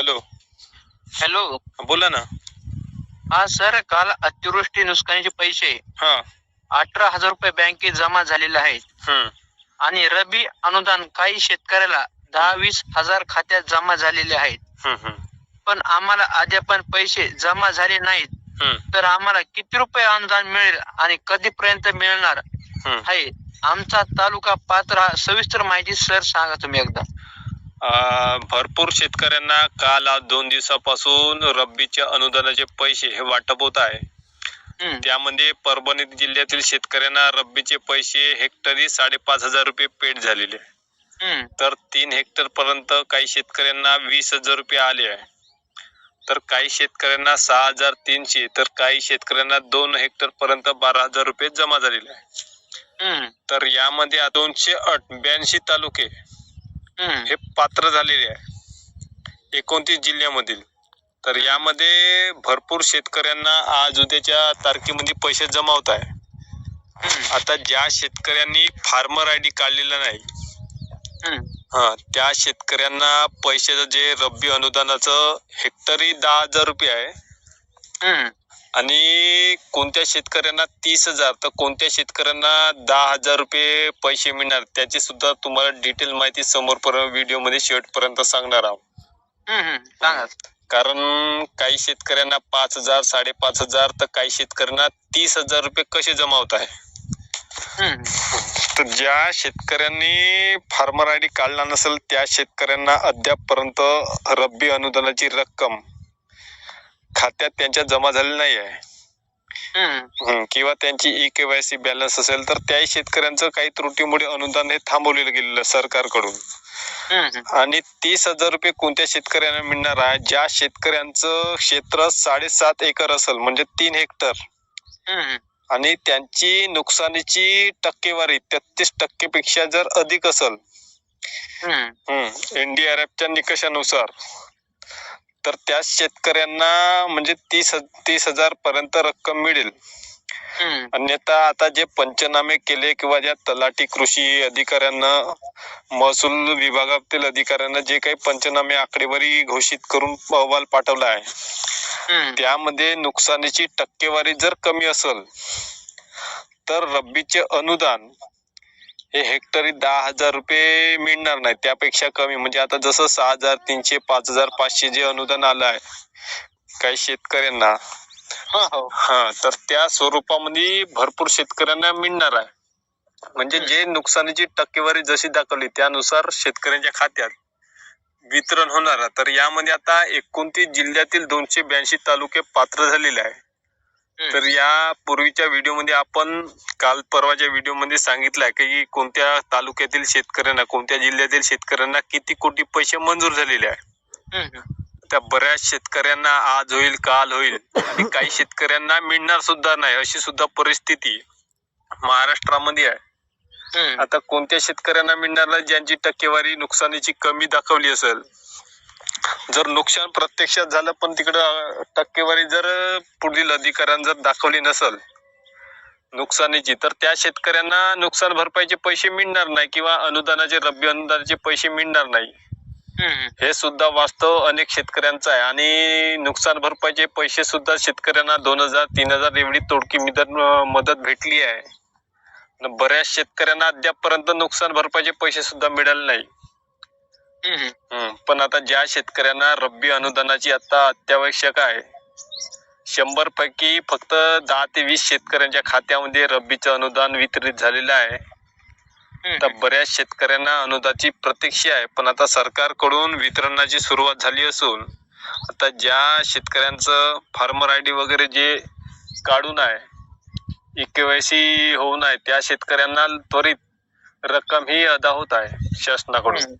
Hello. Hello. बोला ना. हा सर काल अतिवृष्टी नुकसानीचे पैसे हा. अठरा हजार रुपये बँकेत जमा झालेले आहेत. हम्म. आणि रबी अनुदान काही शेतकऱ्याला दहा वीस हजार खात्यात जमा झालेले आहेत. हम्म हम्म. पण आम्हाला अद्याप पैसे जमा झाले नाहीत. हम्म. तर आम्हाला किती रुपये अनुदान मिळेल आणि कधीपर्यंत मिळणार हम्म. आहे? आमचा तालुका पात्र हा. सविस्तर माहिती सर सांगा तुम्ही एकदा. भरपूर शेतकऱ्यांना काल आज दोन दिवसापासून रब्बीच्या अनुदानाचे पैसे हे वाटप होत आहे. त्यामध्ये परभणी जिल्ह्यातील शेतकऱ्यांना रब्बीचे पैसे हेक्टरी साडेपाच हजार रुपये पेड झालेले तर तीन हेक्टर पर्यंत काही शेतकऱ्यांना वीस हजार रुपये आले आहे. तर काही शेतकऱ्यांना सहा हजार तीनशे तर काही शेतकऱ्यांना दोन हेक्टर पर्यंत बारा हजार रुपये जमा झालेले आहे. तर यामध्ये दोनशे ब्याऐंशी तालुके हे पात्र झालेले आहे. एकोणतीस जिल्ह्यामधील. तर यामध्ये भरपूर शेतकऱ्यांना आज उद्याच्या तारखेमध्ये पैसे जमा होत आहे आता ज्या शेतकऱ्यांनी फार्मर आय डी काढलेला नाही हा त्या शेतकऱ्यांना पैशाचं जे रब्बी अनुदानाचं हेक्टरी दहा हजार रुपये आहे. आणि कोणत्या शेतकऱ्यांना तीस हजार तर कोणत्या शेतकऱ्यांना दहा हजार रुपये पैसे मिळणार त्याची सुद्धा तुम्हाला डिटेल माहिती समोर व्हिडिओमध्ये शेवटपर्यंत सांगणार आहोत. कारण काही शेतकऱ्यांना पाच हजार साडेपाच हजार तर काही शेतकऱ्यांना तीस हजार रुपये कसे जमा होत आहे तर ज्या शेतकऱ्यांनी फार्मर आय डी काढला नसेल त्या शेतकऱ्यांना अद्यापपर्यंत रब्बी अनुदानाची रक्कम खात्यात त्यांच्या जमा झालेली नाही आहे किंवा त्यांची ई केवायसी बॅलन्स असेल तर त्याही शेतकऱ्यांचं काही त्रुटीमुळे अनुदान हे थांबवलेलं गेलेलं सरकारकडून. आणि तीस हजार रुपये कोणत्या शेतकऱ्यांना मिळणार आहे? ज्या शेतकऱ्यांचं क्षेत्र साडेसात एकर असेल म्हणजे तीन हेक्टर. आणि त्यांची नुकसानीची टक्केवारी तेहतीस टक्केपेक्षा जर अधिक असेल एनडीआरएफच्या निकषानुसार तर त्या शेतकऱ्यांना म्हणजे तीस तीस हजार पर्यंत रक्कम मिळेल. अन्यथा आता जे पंचनामे केले किंवा ज्या तलाठी कृषी अधिकाऱ्यांना महसूल विभागातील अधिकाऱ्यांना जे काही पंचनामे आकडेवारी घोषित करून अहवाल पाठवला आहे त्यामध्ये नुकसानीची टक्केवारी जर कमी असेल तर रब्बीचे अनुदान हे हेक्टरी दहा हजार रुपये मिळणार नाही. त्यापेक्षा कमी. म्हणजे आता जसं सहा हजार तीनशे पाच हजार पाचशे जे अनुदान आलं आहे काही शेतकऱ्यांना. हो, हो. हा तर त्या स्वरूपामध्ये भरपूर शेतकऱ्यांना मिळणार आहे. म्हणजे जे नुकसानीची टक्केवारी जशी दाखवली त्यानुसार शेतकऱ्यांच्या खात्यात वितरण होणार आहे. तर यामध्ये आता एकोणतीस जिल्ह्यातील दोनशे ब्याऐंशी तालुके पात्र झालेले आहे. तर या पूर्वीच्या व्हिडिओमध्ये आपण काल परवाच्या व्हिडिओमध्ये सांगितलं आहे की कोणत्या तालुक्यातील शेतकऱ्यांना कोणत्या जिल्ह्यातील शेतकऱ्यांना किती कोटी पैसे मंजूर झालेले आहे? त्या बऱ्याच शेतकऱ्यांना आज होईल काल होईल. आणि काही शेतकऱ्यांना मिळणार सुद्धा नाही अशी सुद्धा परिस्थिती महाराष्ट्रामध्ये आहे. आता कोणत्या शेतकऱ्यांना मिळणार नाही ज्यांची टक्केवारी नुकसानीची कमी दाखवली असेल जर नुकसान प्रत्यक्षात झालं पण तिकडं टक्केवारी जर पुढील अधिकाऱ्यांनी जर दाखवली नसेल नुकसानीची तर त्या शेतकऱ्यांना नुकसान भरपाईचे पैसे मिळणार नाही किंवा अनुदानाचे रब्बी अनुदानाचे पैसे मिळणार नाही. हे सुद्धा वास्तव अनेक शेतकऱ्यांचं आहे. आणि नुकसान भरपाईचे पैसे सुद्धा शेतकऱ्यांना दोन हजार तीन हजार एवढी तोडकी मदत मदत भेटली आहे. बऱ्याच शेतकऱ्यांना अद्यापपर्यंत नुकसान भरपाईचे पैसे सुद्धा मिळाले नाही. पण आता ज्या शेतकऱ्यांना रब्बी अनुदानाची आता अत्यावश्यक आहे शंभर पैकी फक्त दहा ते वीस शेतकऱ्यांच्या खात्यामध्ये रब्बीचं अनुदान वितरित झालेलं आहे. तर बऱ्याच शेतकऱ्यांना अनुदानाची प्रतीक्षा आहे पण आता सरकारकडून वितरणाची सुरुवात झाली असून आता ज्या शेतकऱ्यांचं फार्मर आय डी वगैरे जे काढून आहे केवायसी होऊन आहे त्या शेतकऱ्यांना त्वरित रक्कम ही अदा होत आहे शासनाकडून.